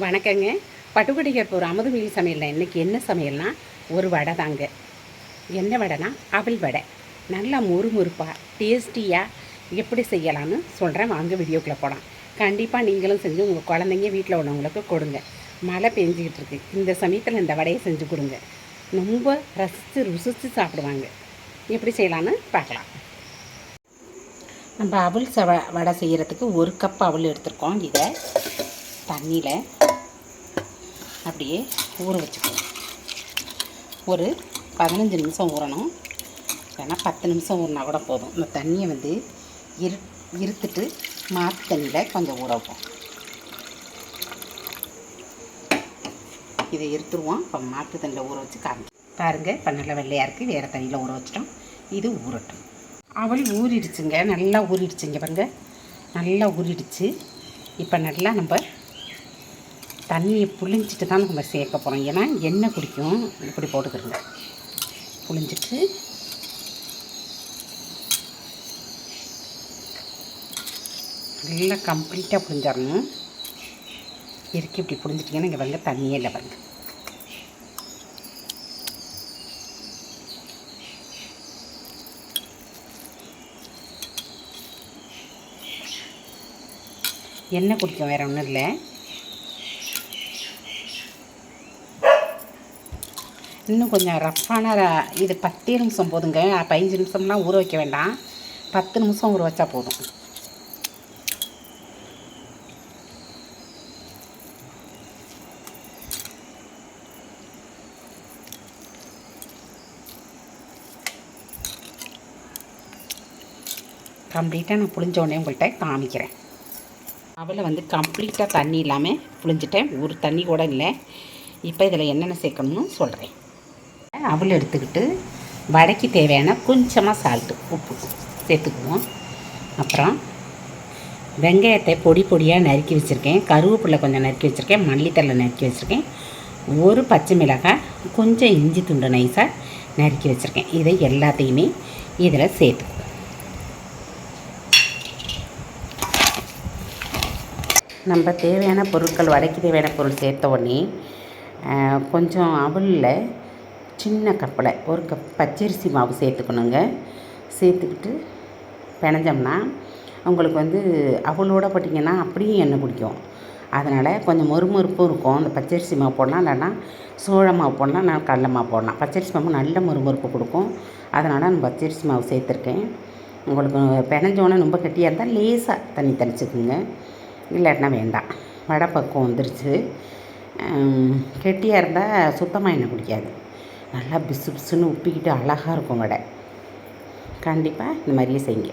வணக்கங்க. பட்டுக்கோட்டைக்கு போகிற அமுதவெளி சமையலில் இன்றைக்கி என்ன சமையல்னா ஒரு வடை தாங்க. என்ன வடைனா அவல் வடை. நல்லா முறுமுறுப்பாக டேஸ்டியாக எப்படி செய்யலாம்னு சொல்கிறேன் வாங்க வீடியோக்குள்ளே போகலாம் கண்டிப்பாக நீங்களும் செஞ்சு உங்கள் குழந்தைங்க வீட்டில் உள்ளவங்களுக்கு கொடுங்க. மழை பெஞ்சிக்கிட்டு இருக்கு. இந்த சமயத்தில் இந்த வடையை செஞ்சு கொடுங்க. ரொம்ப ரசித்து ருசித்து சாப்பிடுவாங்க. எப்படி செய்யலான்னு பார்க்கலாம். நம்ம அவல் சவ வடை செய்கிறதுக்கு ஒரு கப் அவல் எடுத்திருக்கோம். இதை தண்ணியில் அப்படியே ஊற வச்சுக்கணும் ஒரு பதினஞ்சு நிமிஷம் ஊறணும். ஏன்னா பத்து நிமிஷம் ஊறினா கூட போதும். இந்த தண்ணியை வந்து இரு இருத்துட்டு மாற்று தண்ணியில் கொஞ்சம் ஊற வைப்போம். இதை இருத்துருவோம். இப்போ மாற்று தண்ணியில் ஊற வச்சு காமி பாருங்கள் இப்போ நல்லா வெள்ளையாக இருக்குது வேறு தண்ணியில் ஊற வச்சிட்டோம். இது ஊறட்டும். அவள் ஊறிடுச்சுங்க. நல்லா ஊறிடுச்சுங்க பாருங்க. நல்லா ஊறிடுச்சு. இப்போ நல்லா நம்ம தண்ணியை புளிஞ்சிட்டு தான் நம்ம சேர்க்க போகிறோம் ஏன்னா எண்ணெய் குடிக்கும். இப்படி போட்டுக்கிறோங்க புளிஞ்சிட்டு நல்லா கம்ப்ளீட்டாக புளிஞ்சிடணும் இறுக்கி இப்படி புளிஞ்சிட்டிங்கன்னா இங்கே பாருங்க தண்ணியே இல்லை பாருங்க. எண்ணெய் குடிக்கும் வேறு ஒன்றும் இல்லை. இன்னும் கொஞ்சம் ரஃப்பான இது பத்தே நிமிஷம் போதுங்க. பதினஞ்சு நிமிஷம்லாம் ஊற வைக்க வேண்டாம். பத்து நிமிஷம் ஊற வச்சா போதும். கம்ப்ளீட்டாக நான் புளிஞ்ச உடனே உங்கள்கிட்ட காமிக்கிறேன். அவளை வந்து கம்ப்ளீட்டாக தண்ணி இல்லாமல் புளிஞ்சிட்டேன் ஒரு தண்ணி கூட இல்லை. இப்போ இதில் என்னென்ன சேர்க்கணும்னு சொல்கிறேன் அவள் எடுத்துக்கிட்டு வடைக்கு தேவையான கொஞ்சமாக சால்ட்டு உப்பு சேர்த்துக்குவோம். அப்புறம் வெங்காயத்தை பொடி பொடியாக நறுக்கி வச்சுருக்கேன். கருவேப்பிலை கொஞ்சம் நறுக்கி வச்சுருக்கேன். மல்லித்தலை நறுக்கி வச்சுருக்கேன். ஒரு பச்சை மிளகாய் கொஞ்சம் இஞ்சி துண்டு நைஸாக நறுக்கி வச்சுருக்கேன். இதை எல்லாத்தையுமே இதில் சேர்த்துக்குவோம். நம்ம தேவையான பொருட்கள் வடைக்கு தேவையான பொருள் சேர்த்த உடனே கொஞ்சம் அவலில் சின்ன கப்பில் ஒரு கப் பச்சரிசி மாவு சேர்த்துக்கணுங்க. சேர்த்துக்கிட்டு பிணைஞ்சோம்னா உங்களுக்கு வந்து அவளோட போட்டிங்கன்னா அப்படியே எண்ணெய் குடிக்கும். அதனால் கொஞ்சம் மொறுமொறுப்பும் இருக்கும். அந்த பச்சரிசி மாவு போடலாம் இல்லைன்னா சோழ மாவு போடலாம் நான் கடல மாவு போடலாம். பச்சரிசி மாவு நல்ல மொறுமொறுப்பு கொடுக்கும். அதனால் நான் பச்சரிசி மாவு சேர்த்துருக்கேன். உங்களுக்கு பிணைஞ்சோன்னே ரொம்ப கெட்டியாக இருந்தால் லேசாக தண்ணி தெளிச்சுக்குங்க. இல்லாட்டினா வேண்டாம். வடை பக்குவம் வந்துருச்சு. கெட்டியாக இருந்தால் சுத்தமாக எண்ணெய் குடிக்காது. நல்லா பிசு பிசுன்னு உப்பிக்கிட்டு அழகாக இருக்கும் வடை. கண்டிப்பாக இந்த மாதிரியே செய்யுங்க.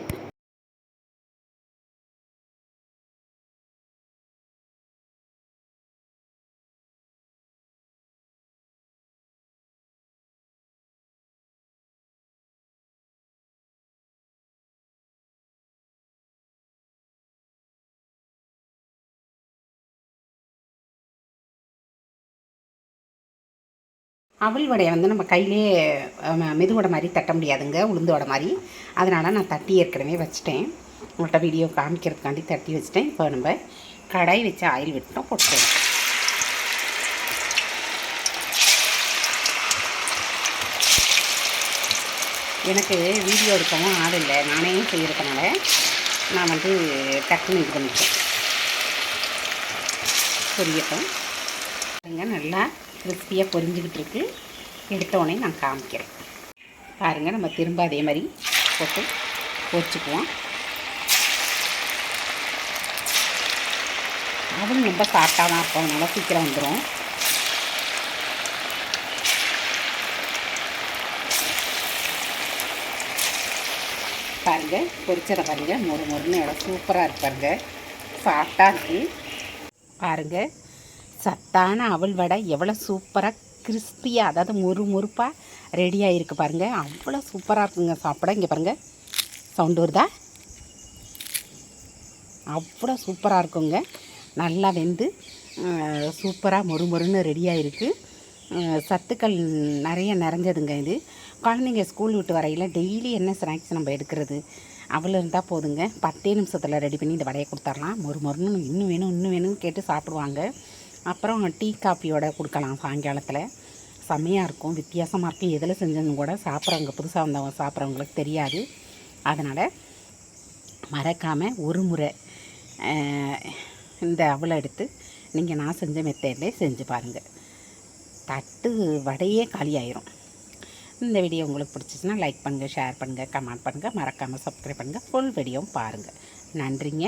அவல் வடையை வந்து நம்ம கையிலே மெதுவடை மாதிரி தட்ட முடியாதுங்க உளுந்து வடை மாதிரி. அதனால் நான் தட்டி ஏற்கனவே வச்சுட்டேன். உங்கள்கிட்ட வீடியோ காமிக்கிறதுக்காண்டி தட்டி வச்சுட்டேன். இப்போ நம்ம கடாய் வச்சு ஆயில் விட்டோம் போட்டுருவோம் எனக்கு வீடியோ எடுக்கவும் ஆள் இல்லை. நானே செய்கிறதுனால நான் வந்து டக்குன்னு இது பண்ணிட்டேன். புரியட்டும். பாருங்க நல்லா கிறிஸ்பியாக பொரிஞ்சுக்கிட்டு இருக்கு எடுத்தோடனே நான் காமிக்கிறேன். பாருங்கள் நம்ம திரும்ப அதே மாதிரி போட்டு பொரிச்சுக்குவோம். அதுவும் ரொம்ப சாஃப்டாக தான் இருக்கும். அதனால சீக்கிரம் வந்துடும் பாருங்க பொரிச்சதை பாருங்கள் மொறு மொறுன்னு எவ்வளோ சூப்பராக இருப்பாருங்க சாஃப்டாக இருக்குது பாருங்கள் சத்தான அவள் வடை எவ்வளோ சூப்பராக கிறிஸ்பியாக அதாவது முறு முறுப்பாக ரெடியாக இருக்குது பாருங்கள் அவ்வளோ சூப்பராக இருக்குங்க சாப்பிட. இங்கே பாருங்கள் சவுண்டு வருதா? அவ்வளோ சூப்பராக இருக்குங்க. நல்லா வெந்து சூப்பராக மொறு மொறுன்னு ரெடியாக இருக்குது சத்துக்கள் நிறைய நிறைஞ்சதுங்க இது. குழந்தைங்க ஸ்கூல் விட்டு வரையில் டெய்லி என்ன ஸ்நாக்ஸ் நம்ம எடுக்கிறது? அவள் இருந்தால் போதுங்க. பத்தே நிமிஷத்தில் ரெடி பண்ணி இந்த வடையை கொடுத்துர்லாம் மொறு மொறுன்னு இன்னும் வேணும் இன்னும் வேணும்னு கேட்டு சாப்பிடுவாங்க. அப்புறம் டீ காஃபியோட கொடுக்கலாம் சாயங்காலத்தில். செம்மையாக இருக்கும். வித்தியாசமாக இருக்கும் எதில் செஞ்சதுன்னு கூட சாப்பிட்றவங்க புதுசாக வந்தவங்க சாப்பிட்றவங்களுக்கு தெரியாது. அதனால் மறக்காமல் ஒரு முறை இந்த அவளை எடுத்து நீங்கள் நான் செஞ்ச மெத்தட்லேயே செஞ்சு பாருங்கள் தட்டு வடையே காலியாயிரும். இந்த வீடியோ உங்களுக்கு பிடிச்சிச்சின்னா லைக் பண்ணுங்கள் ஷேர் பண்ணுங்கள் கமெண்ட் பண்ணுங்கள் மறக்காமல் சப்ஸ்கிரைப் பண்ணுங்கள் ஃபுல் வீடியோவும் பாருங்கள் நன்றிங்க.